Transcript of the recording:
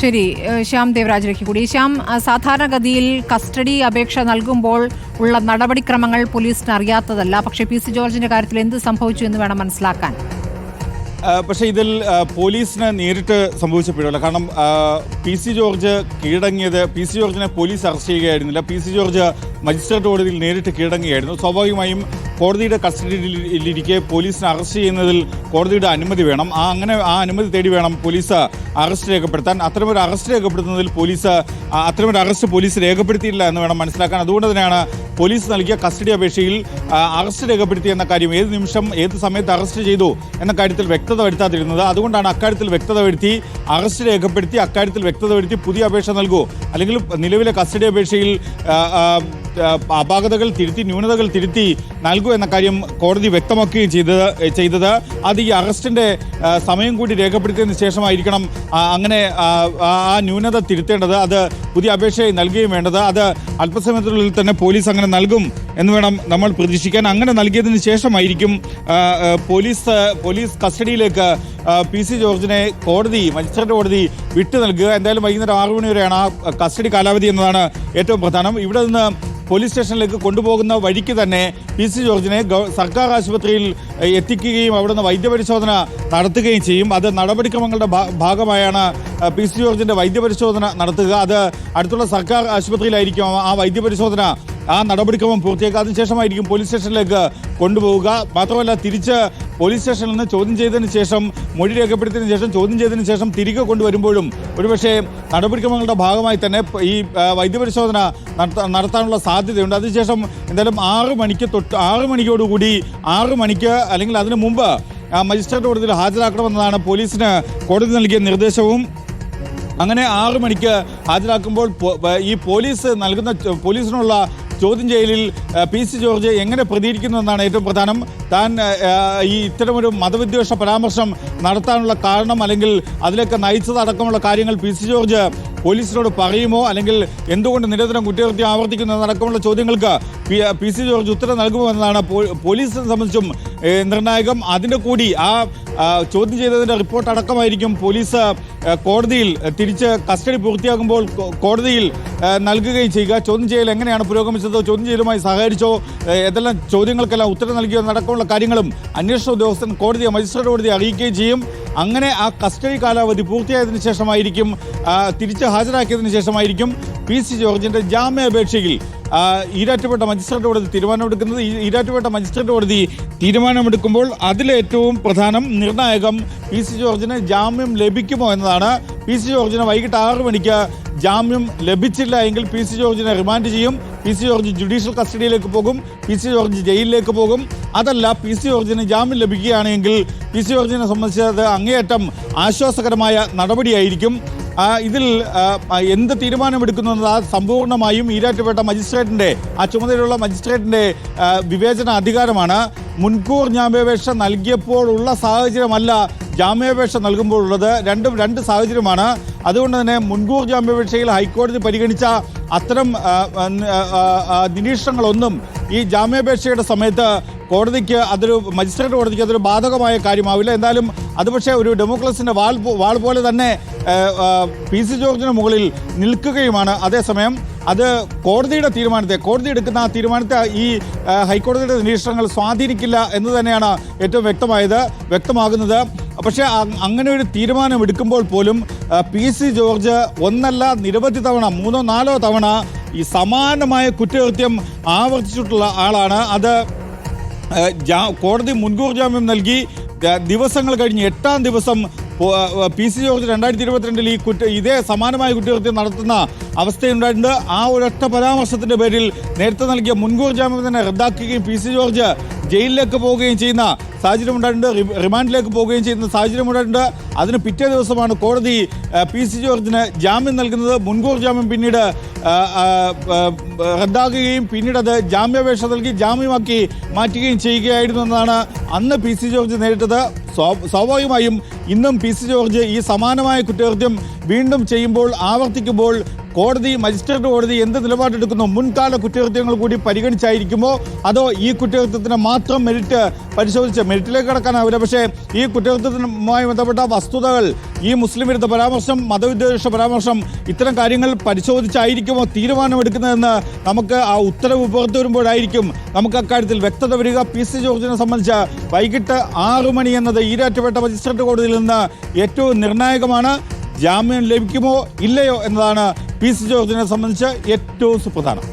ശരി ശ്യാം ദേവരാജിലേക്ക് കൂടി. ശ്യാം സാധാരണഗതിയിൽ കസ്റ്റഡി അപേക്ഷ നൽകുമ്പോൾ ഉള്ള നടപടിക്രമങ്ങൾ പോലീസിന് അറിയാത്തതല്ല. പക്ഷേ പി സി ജോർജിന്റെ കാര്യത്തിൽ എന്ത് സംഭവിച്ചു എന്ന് വേണം മനസ്സിലാക്കാൻ. പക്ഷേ ഇതിൽ പോലീസിന് നേരിട്ട് സംഭവിച്ച പിഴവല്ല. കാരണം പി സി ജോർജ് കീഴടങ്ങിയത് പി സി ജോർജിനെ പോലീസ് അറസ്റ്റ് ചെയ്യുകയായിരുന്നില്ല. പി സി ജോർജ് മജിസ്ട്രേറ്റ് കോടതിയിൽ നേരിട്ട് കീഴടങ്ങുകയായിരുന്നു. സ്വാഭാവികമായും കോടതിയുടെ കസ്റ്റഡിയിലിരിക്കെ പോലീസിനെ അറസ്റ്റ് ചെയ്യുന്നതിൽ കോടതിയുടെ അനുമതി വേണം. ആ അങ്ങനെ ആ അനുമതി തേടി വേണം പോലീസ് അറസ്റ്റ് രേഖപ്പെടുത്താൻ. അത്തരമൊരു അറസ്റ്റ് രേഖപ്പെടുത്തുന്നതിൽ പോലീസ് അത്തരമൊരു അറസ്റ്റ് പോലീസ് രേഖപ്പെടുത്തിയിട്ടില്ല എന്ന് വേണം മനസ്സിലാക്കാൻ. അതുകൊണ്ട് തന്നെയാണ് പോലീസ് നൽകിയ കസ്റ്റഡി അപേക്ഷയിൽ അറസ്റ്റ് രേഖപ്പെടുത്തി എന്ന കാര്യം ഏത് നിമിഷം ഏത് സമയത്ത് അറസ്റ്റ് ചെയ്തു എന്ന കാര്യത്തിൽ വ്യക്തത വരുത്താതിരുന്നത്. അതുകൊണ്ടാണ് അക്കാര്യത്തിൽ വ്യക്തത വരുത്തി അറസ്റ്റ് രേഖപ്പെടുത്തി അക്കാര്യത്തിൽ വ്യക്തത വരുത്തി പുതിയ അപേക്ഷ നൽകൂ. അല്ലെങ്കിൽ നിലവിലെ കസ്റ്റഡി അപേക്ഷയിൽ അപാകതകൾ തിരുത്തി ന്യൂനതകൾ തിരുത്തി നൽകൂ എന്ന കാര്യം കോടതി വ്യക്തമാക്കുകയും ചെയ്തത് ചെയ്തത്. അത് ഈ അറസ്റ്റിന്റെ സമയം കൂടി രേഖപ്പെടുത്തിയതിനു ശേഷമായിരിക്കണം അങ്ങനെ ആ, ന്യൂനത തിരുത്തേണ്ടത്. അത് പുതിയ അപേക്ഷയായി നൽകുകയും വേണ്ടത്. അത് അല്പസമയത്തിനുള്ളിൽ തന്നെ പോലീസ് അങ്ങനെ നൽകും എന്ന് വേണം നമ്മൾ പ്രതീക്ഷിക്കാൻ. അങ്ങനെ നൽകിയതിന് ശേഷമായിരിക്കും പോലീസ് പോലീസ് കസ്റ്റഡിയിലേക്ക് പി സി ജോർജിനെ കോടതി മജിസ്ട്രേറ്റ് കോടതി വിട്ടു നൽകുക. എന്തായാലും വൈകുന്നേരം ആറു മണി വരെയാണ് ആ കസ്റ്റഡി കാലാവധി എന്നതാണ് ഏറ്റവും പ്രധാനം. ഇവിടെ നിന്ന് പോലീസ് സ്റ്റേഷനിലേക്ക് കൊണ്ടുപോകുന്ന വഴിക്ക് തന്നെ പി സി ജോർജിനെ സർക്കാർ ആശുപത്രിയിൽ എത്തിക്കുകയും അവിടുന്ന് വൈദ്യപരിശോധന നടത്തുകയും ചെയ്യും. അത് നടപടിക്രമങ്ങളുടെ ഭാഗമായാണ് പി സി ജോർജിന്റെ വൈദ്യപരിശോധന നടത്തുക. അത് അടുത്തുള്ള സർക്കാർ ആശുപത്രിയിലായിരിക്കും ആ വൈദ്യപരിശോധന ആ നടപടിക്രമം പൂർത്തിയാക്കാതിന് ശേഷമായിരിക്കും പോലീസ് സ്റ്റേഷനിലേക്ക് കൊണ്ടുപോവുക. മാത്രമല്ല തിരിച്ച് പോലീസ് സ്റ്റേഷനിൽ നിന്ന് ചോദ്യം ചെയ്തതിന് ശേഷം മൊഴി രേഖപ്പെടുത്തിയതിന് ശേഷം ചോദ്യം ചെയ്തതിന് ശേഷം തിരികെ കൊണ്ടുവരുമ്പോഴും ഒരുപക്ഷെ നടപടിക്രമങ്ങളുടെ ഭാഗമായി തന്നെ ഈ വൈദ്യപരിശോധന നടത്ത- നടത്താനുള്ള സാധ്യതയുണ്ട്. അതിനുശേഷം എന്തായാലും ആറ് മണിക്ക് തൊട്ട് ആറ് മണിക്കോടുകൂടി ആറ് മണിക്ക് അല്ലെങ്കിൽ അതിനു മുമ്പ് മജിസ്ട്രേറ്റ് കോടതിയിൽ ഹാജരാക്കണമെന്നതാണ് പോലീസിന് കോടതി നൽകിയ നിർദ്ദേശവും. അങ്ങനെ ആറു മണിക്ക് ഹാജരാക്കുമ്പോൾ ഈ പോലീസ് നൽകുന്ന പോലീസിനുള്ള ചോദ്യം ചെയ്യലിൽ പി സി ജോർജ് എങ്ങനെ പ്രതികരിക്കുന്നു എന്നാണ് ഏറ്റവും പ്രധാനം. താൻ ഈ ഇത്തരമൊരു മതവിദ്വേഷ പരാമർശം നടത്താനുള്ള കാരണം അല്ലെങ്കിൽ അതിലേക്ക് നയിച്ചതടക്കമുള്ള കാര്യങ്ങൾ പി സി ജോർജ് പോലീസിനോട് പറയുമോ? അല്ലെങ്കിൽ എന്തുകൊണ്ട് നിരന്തരം കുറ്റകൃത്യം ആവർത്തിക്കുന്നു എന്നടക്കമുള്ള ചോദ്യങ്ങൾക്ക് പി സി ജോർജ് ഉത്തരം നൽകുമെന്നതാണ് പോലീസിനെ സംബന്ധിച്ചും നിർണായകം. അതിന്റെ കൂടി ആ ചോദ്യം ചെയ്തതിന്റെ റിപ്പോർട്ട് അടക്കമായിരിക്കും പോലീസ് കോടതിയിൽ തിരിച്ച് കസ്റ്റഡി പൂർത്തിയാകുമ്പോൾ കോടതിയിൽ നൽകുകയും ചെയ്യുക. ചോദ്യം ചെയ്യൽ എങ്ങനെയാണ് പുരോഗമിച്ചത്? ചോദ്യം ചെയ്യലുമായി സഹകരിച്ചോ? ഏതെല്ലാം ചോദ്യങ്ങൾക്കെല്ലാം ഉത്തരം നൽകിയോ? എന്നടക്കമുള്ള കാര്യങ്ങളും അന്വേഷണ ഉദ്യോഗസ്ഥൻ കോടതിയെ മജിസ്ട്രേറ്റ് കോടതിയെ അറിയിക്കുകയും ചെയ്യും. അങ്ങനെ ആ കസ്റ്റഡി കാലാവധി പൂർത്തിയായതിനു ശേഷമായിരിക്കും തിരിച്ച് ഹാജരാക്കിയതിനു ശേഷമായിരിക്കും പി സി ജോർജിന്റെ ജാമ്യാപേക്ഷയിൽ ഈരാറ്റുപേട്ട മജിസ്ട്രേറ്റ് കോടതി തീരുമാനമെടുക്കുന്നത്. ഈരാറ്റുപേട്ട മജിസ്ട്രേറ്റ് കോടതി തീരുമാനമെടുക്കുമ്പോൾ അതിലേറ്റവും പ്രധാനം നിർണായകം പി സി ജോർജിന് ജാമ്യം ലഭിക്കുമോ എന്നതാണ് പി സി ജോർജിന് വൈകിട്ട് ആറ് മണിക്ക് ജാമ്യം ലഭിച്ചില്ല എങ്കിൽ പി സി ജോർജിനെ റിമാൻഡ് ചെയ്യും. പി സി ജോർജ് ജുഡീഷ്യൽ കസ്റ്റഡിയിലേക്ക് പോകും. പി സി ജോർജ് ജയിലിലേക്ക് പോകും. അതല്ല പി സി ജോർജിന് ജാമ്യം ലഭിക്കുകയാണെങ്കിൽ പി സി ജോർജിനെ സംബന്ധിച്ചത് അങ്ങേയറ്റം ആശ്വാസകരമായ നടപടിയായിരിക്കും. ഇതിൽ എന്ത് തീരുമാനമെടുക്കുന്നത് ആ സമ്പൂർണമായും ഈരാറ്റുപേട്ട മജിസ്ട്രേറ്റിന്റെ ആ ചുമതലയുള്ള മജിസ്ട്രേറ്റിന്റെ വിവേചന അധികാരമാണ്. മുൻകൂർ ജാമ്യാപേക്ഷ നൽകിയപ്പോഴുള്ള സാഹചര്യമല്ല ജാമ്യാപേക്ഷ നൽകുമ്പോഴുള്ളത് രണ്ടും രണ്ട് സാഹചര്യമാണ്. അതുകൊണ്ട് തന്നെ മുൻകൂർ ജാമ്യാപേക്ഷയിൽ ഹൈക്കോടതി പരിഗണിച്ച അത്തരം നിരീക്ഷണങ്ങളൊന്നും ഈ ജാമ്യാപേക്ഷയുടെ സമയത്ത് കോടതിക്ക് അതൊരു മജിസ്ട്രേറ്റ് കോടതിക്ക് അതൊരു ബാധകമായ കാര്യമാവില്ല. എന്തായാലും അത് പക്ഷേ ഒരു ഡെമോക്രസിന്റെ വാൾ വാൾ പോലെ തന്നെ പി സി ജോർജിന് മുകളിൽ നിൽക്കുകയുമാണ്. അതേസമയം അത് കോടതിയുടെ തീരുമാനത്തെ കോടതി എടുക്കുന്ന ആ തീരുമാനത്തെ ഈ ഹൈക്കോടതിയുടെ നിരീക്ഷണങ്ങൾ സ്വാധീനിക്കില്ല എന്ന് തന്നെയാണ് ഏറ്റവും വ്യക്തമായത് വ്യക്തമാകുന്നത്. പക്ഷേ അങ്ങനെ ഒരു തീരുമാനം എടുക്കുമ്പോൾ പോലും പി സി ജോർജ് ഒന്നല്ല നിരവധി തവണ മൂന്നോ നാലോ തവണ ഈ സമാനമായ കുറ്റകൃത്യം ആവർത്തിച്ചിട്ടുള്ള ആളാണ്. അത് കോടതി മുൻകൂർ ജാമ്യം നൽകി ദിവസങ്ങൾ കഴിഞ്ഞ് എട്ടാം ദിവസം പി സി ജോർജ് രണ്ടായിരത്തി ഇരുപത്തിരണ്ടിൽ ഈ കുറ്റ ഇതേ സമാനമായ കുറ്റകൃത്യം നടത്തുന്ന അവസ്ഥയുണ്ടായിട്ടുണ്ട്. ആ ഒരൊറ്റ പരാമർശത്തിന്റെ പേരിൽ നേരത്തെ നൽകിയ മുൻകൂർ ജാമ്യം തന്നെ റദ്ദാക്കുകയും പി സി ജോർജ് ജയിലിലേക്ക് പോവുകയും ചെയ്യുന്ന സാഹചര്യം ഉണ്ടായിട്ടുണ്ട്. റി- റിമാൻഡിലേക്ക് പോവുകയും ചെയ്യുന്ന സാഹചര്യം ഉണ്ടായിട്ടുണ്ട്. അതിന് പിറ്റേ ദിവസമാണ് കോടതി പി സി ജോർജിന് ജാമ്യം നൽകുന്നത്. മുൻകൂർ ജാമ്യം പിന്നീട് റദ്ദാക്കുകയും പിന്നീട് അത് ജാമ്യാപേക്ഷ നൽകി ജാമ്യമാക്കി മാറ്റുകയും ചെയ്യുകയായിരുന്നു എന്നാണ് അന്ന് പി സി ജോർജ് നേരിട്ടത്. സ്വാഭാവികമായും ഇന്നും പി സി ജോർജ് ഈ സമാനമായ കുറ്റകൃത്യം വീണ്ടും ചെയ്യുമ്പോൾ ആവർത്തിക്കുമ്പോൾ കോടതി മജിസ്ട്രേറ്റ് കോടതി എന്ത് നിലപാടെടുക്കുന്നു? മുൻകാല കുറ്റകൃത്യങ്ങൾ കൂടി പരിഗണിച്ചായിരിക്കുമോ? അതോ ഈ കുറ്റകൃത്യത്തിന് മാത്രം മെരിറ്റ് പരിശോധിച്ച് മെരിറ്റിലേക്ക് കടക്കാനാവില്ല? പക്ഷേ ഈ കുറ്റകൃത്യത്തിനുമായി ബന്ധപ്പെട്ട വസ്തുതകൾ ഈ മുസ്ലിം വിരുദ്ധ പരാമർശം മതവിദ്വേഷ പരാമർശം ഇത്തരം കാര്യങ്ങൾ പരിശോധിച്ചായിരിക്കുമോ തീരുമാനമെടുക്കുന്നതെന്ന് നമുക്ക് ആ ഉത്തരവ് പുറത്തു വരുമ്പോഴായിരിക്കും നമുക്ക് അക്കാര്യത്തിൽ വ്യക്തത വരിക. പി സി ജോർജിനെ സംബന്ധിച്ച് വൈകിട്ട് ആറു മണി എന്നത് ഈരാറ്റുപേട്ട മജിസ്ട്രേറ്റ് കോടതിയിൽ നിന്ന് ഏറ്റവും നിർണായകമാണ് ജാമ്യം ലഭിക്കുമോ ഇല്ലയോ എന്നതാണ് പി സി ജോർജിനെ സംബന്ധിച്ച് ഏറ്റവും സുപ്രധാനം.